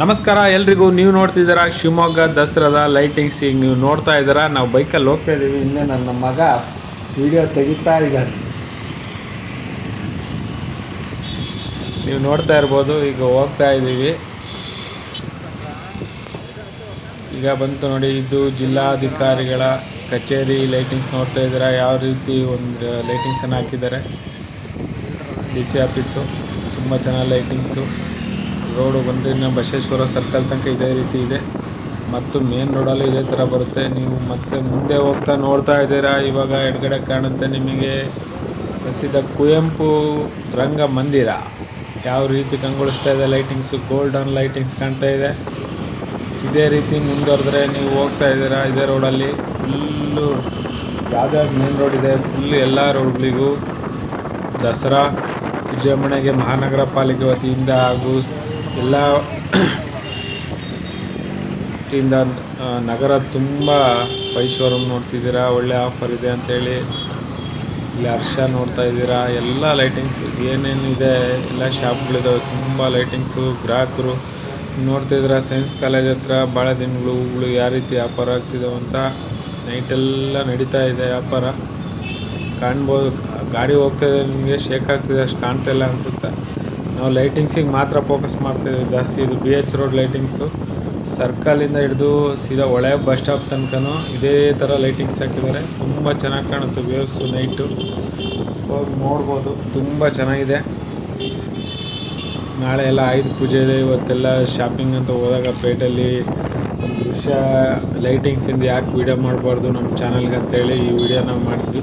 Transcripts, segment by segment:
ನಮಸ್ಕಾರ, ಎಲ್ರಿಗೂ ನೀವು ನೋಡ್ತಿದ್ದೀರಾ ಶಿವಮೊಗ್ಗ ದಸರಾದ ಲೈಟಿಂಗ್ಸ್ ಈಗ ನೀವು ನೋಡ್ತಾ ಇದ್ದೀರಾ, ನಾವು ಬೈಕಲ್ಲಿ ಹೋಗ್ತಾ ಇದ್ದೀವಿ. ಹಿಂದೆ ನನ್ನ ಮಗ ವಿಡಿಯೋ ತೆಗಿತಾ ಇದ್ದಾರೆ ನೀವು ನೋಡ್ತಾ ಇರ್ಬೋದು, ಈಗ ಹೋಗ್ತಾ ಇದ್ದೀವಿ. ಈಗ ಬಂತು ನೋಡಿ, ಇದು ಜಿಲ್ಲಾಧಿಕಾರಿಗಳ ಕಚೇರಿ ಲೈಟಿಂಗ್ಸ್ ನೋಡ್ತಾ ಇದ್ದೀರಾ, ಯಾವ ರೀತಿ ಒಂದು ಲೈಟಿಂಗ್ಸನ್ನು ಹಾಕಿದ್ದಾರೆ. ಡಿ ಸಿ ಆಫೀಸು, ತುಂಬ ಚೆನ್ನಾಗಿ ಲೈಟಿಂಗ್ಸು ರೋಡು ಬಂದರೆ ಇನ್ನು ಬಸವೇಶ್ವರ ಸರ್ಕಲ್ ತನಕ ಇದೇ ರೀತಿ ಇದೆ. ಮತ್ತು ಮೇನ್ ರೋಡಲ್ಲಿ ಇದೇ ಥರ ಬರುತ್ತೆ. ನೀವು ಮತ್ತೆ ಮುಂದೆ ಹೋಗ್ತಾ ನೋಡ್ತಾ ಇದ್ದೀರಾ? ಇವಾಗ ಎಡಗಡೆ ಕಾಣುತ್ತೆ ನಿಮಗೆ ಪ್ರಸಿದ್ಧ ಕುವೆಂಪು ರಂಗ ಮಂದಿರ ಯಾವ ರೀತಿ ಕಂಗೊಳಿಸ್ತಾ ಇದೆ? ಲೈಟಿಂಗ್ಸು ಗೋಲ್ಡನ್ ಲೈಟಿಂಗ್ಸ್ ಕಾಣ್ತಾ ಇದೆ. ಇದೇ ರೀತಿ ಮುಂದುವರೆದ್ರೆ ನೀವು ಹೋಗ್ತಾ ಇದ್ದೀರಾ? ಇದೇ ರೋಡಲ್ಲಿ ಫುಲ್ಲು ಯಾವ್ದಾವ್ದು ಮೇನ್ ರೋಡ್ ಇದೆ? ಫುಲ್ ಎಲ್ಲ ರೋಡ್ಗಳಿಗೂ ದಸರಾ, ವಿಜೃಂಭಣೆಗೆ ಮಹಾನಗರ ಪಾಲಿಕೆ ವತಿಯಿಂದ ಹಾಗೂ ಎಲ್ಲ ಇಂದ ನಗರ ತುಂಬ ಶೋರೂಮ್ ನೋಡ್ತಿದ್ದೀರಾ, ಒಳ್ಳೆ ಆಫರ್ ಇದೆ ಅಂತೇಳಿ. ಇಲ್ಲಿ ಹರ್ಷ ನೋಡ್ತಾ ಇದ್ದೀರಾ, ಎಲ್ಲ ಲೈಟಿಂಗ್ಸ್ ಏನೇನಿದೆ, ಎಲ್ಲ ಶಾಪ್ಗಳಿದಾವೆ ತುಂಬ ಲೈಟಿಂಗ್ಸು ಗ್ರಾಹಕರು. ನೋಡ್ತಿದ್ದೀರಾ ಸೈನ್ಸ್ ಕಾಲೇಜ್ ಹತ್ರ ಭಾಳ ದಿನಗಳು ಹೂಗಳು ಯಾವ ರೀತಿ ವ್ಯಾಪಾರ ಆಗ್ತಿದ್ದಾವೆ ಅಂತ. ನೈಟೆಲ್ಲ ನಡೀತಾ ಇದೆ ವ್ಯಾಪಾರ. ಕಾಣ್ಬೋದು, ಗಾಡಿ ಹೋಗ್ತಾ ಇದೆ, ನಿಮಗೆ ಶೇಕ್ ಆಗ್ತಿದೆ, ಅಷ್ಟು ಕಾಣ್ತಾ ಇಲ್ಲ ಅನಿಸುತ್ತೆ. ನಾವು ಲೈಟಿಂಗ್ಸಿಗೆ ಮಾತ್ರ ಫೋಕಸ್ ಮಾಡ್ತೀವಿ ಜಾಸ್ತಿ ಇದು ಬಿ ಎಚ್ ರೋಡ್ ಲೈಟಿಂಗ್ಸು ಸರ್ಕಲಿಂದ ಹಿಡಿದು ಸೀದಾ ಒಳೆ ಬಸ್ ಸ್ಟಾಪ್ ತನಕನೂ ಇದೇ ಥರ ಲೈಟಿಂಗ್ಸ್ ಹಾಕಿದ್ದಾರೆ. ತುಂಬ ಚೆನ್ನಾಗಿ ಕಾಣುತ್ತೆ ವೇವ್ಸು ನೈಟು ಹೋಗಿ ನೋಡ್ಬೋದು. ತುಂಬ ಚೆನ್ನಾಗಿದೆ. ನಾಳೆ ಎಲ್ಲ ಆಯುಧ ಪೂಜೆ ಇದೆ. ಇವತ್ತೆಲ್ಲ ಶಾಪಿಂಗ್ ಅಂತ ಹೋದಾಗ ಪೇಟಲ್ಲಿ ಒಂದು ದೃಶ್ಯ ಲೈಟಿಂಗ್ಸಿಂದ ಯಾಕೆ ವೀಡಿಯೋ ಮಾಡಬಾರ್ದು ನಮ್ಮ ಚಾನಲ್ಗೆ ಅಂತೇಳಿ ಈ ವಿಡಿಯೋ ನಾವು ಮಾಡಿದ್ವಿ.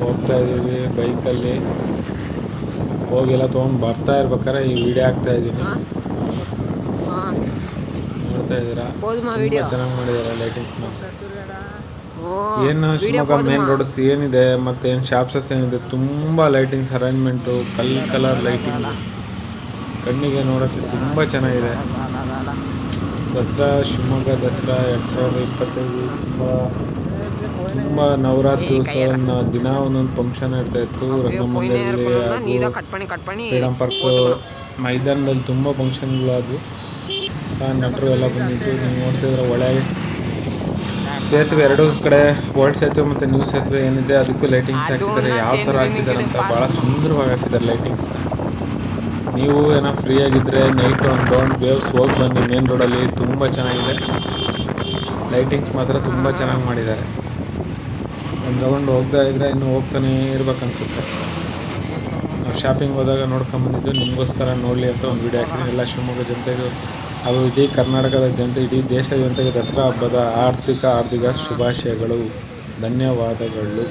ಹೋಗ್ತಾ ಇದ್ದೀವಿ ಬೈಕಲ್ಲಿ ಹೋಗಿ ಎಲ್ಲ ತೊಗೊಂಡು ಬರ್ತಾ ಇರ್ಬೇಕಾರೆ ಈ ವಿಡಿಯೋ ಆಗ್ತಾ ಇದ್ದೀನಿ. ನೋಡ್ತಾ ಇದ್ದೀರಾ? ಚೆನ್ನಾಗಿ ಮಾಡಿದಾರೆ ಲೈಟಿಂಗ್ಸ್ನ ಏನು ಶಿವಮೊಗ್ಗ ಮೇನ್ ರೋಡ್ಸ್ ಏನಿದೆ ಮತ್ತೆ ಏನು ಶಾಪ್ಸಸ್ ಏನಿದೆ ತುಂಬ ಲೈಟಿಂಗ್ಸ್ ಅರೇಂಜ್ಮೆಂಟು ಕಲ್ ಕಲರ್ ಲೈಟಿಂಗ್ ಕಣ್ಣಿಗೆ ನೋಡೋಕ್ಕೆ ತುಂಬ ಚೆನ್ನಾಗಿದೆ. ದಸರಾ ಶಿವಮೊಗ್ಗ ದಸರಾ ಎರಡು ಸಾವಿರದ ಇಪ್ಪತ್ತೈದು ತುಂಬ ತುಂಬ ನವರಾತ್ರಿ ಉತ್ಸವ ದಿನ ಒಂದೊಂದು ಫಂಕ್ಷನ್ ಇರ್ತಾ ಇತ್ತು ರಂಗಮಂದಿರಲ್ಲಿ ಫ್ರೀಡಮ್ ಪಾರ್ಕ್ ಮೈದಾನದಲ್ಲಿ ತುಂಬ ಫಂಕ್ಷನ್ಗಳಾದವು ನಟರು ಎಲ್ಲ ಬಂದಿತ್ತು ನೀವು ನೋಡ್ತಿದ್ರೆ ಒಳಗೆ ಸೇತುವೆ ಎರಡು ಕಡೆ ಓಲ್ಡ್ ಸೇತುವೆ ಮತ್ತು ನ್ಯೂ ಸೇತುವೆ ಏನಿದೆ ಅದಕ್ಕೂ ಲೈಟಿಂಗ್ಸ್ ಹಾಕಿದ್ದಾರೆ. ಯಾವ ಥರ ಹಾಕಿದ್ದಾರೆ ಅಂತ ಭಾಳ ಸುಂದರವಾಗಿ ಹಾಕಿದ್ದಾರೆ ಲೈಟಿಂಗ್ಸ್ನ ನೀವು ಏನೋ ಫ್ರೀ ಆಗಿದ್ದರೆ ನೈಟ್ ಒಂದು ರೌಂಡ್ ವೇವ್ಸ್ ಹೋಗಿ ಬಂದು ಮೇನ್ ರೋಡಲ್ಲಿ ತುಂಬ ಚೆನ್ನಾಗಿದೆ. ಲೈಟಿಂಗ್ಸ್ ಮಾತ್ರ ತುಂಬ ಚೆನ್ನಾಗಿ ಮಾಡಿದ್ದಾರೆ. ಒಂದು ರೌಂಡ್ ಹೋಗ್ತಾ ಇದ್ರೆ ಇನ್ನೂ ಹೋಗ್ತಾನೆ ಇರ್ಬೇಕನ್ಸುತ್ತೆ. ನಾವು ಶಾಪಿಂಗ್ ಹೋದಾಗ ನೋಡ್ಕೊಂಬಂದಿದ್ದು ನಿಮಗೋಸ್ಕರ ನೋಡಲಿ ಅಂತ ಒಂದು ವಿಡಿಯೋ ಹಾಕಿದ್ವಿ ಎಲ್ಲ ಶಿವಮೊಗ್ಗ ಜನತೆಗೂ ಅದು ಇಡೀ ಕರ್ನಾಟಕದ ಜನತೆ, ಇಡೀ ದೇಶದ ಜನತೆಗೆ ದಸರಾ ಹಬ್ಬದ ಆರ್ಥಿಕ ಆರ್ಥಿಕ ಶುಭಾಶಯಗಳು. ಧನ್ಯವಾದಗಳು.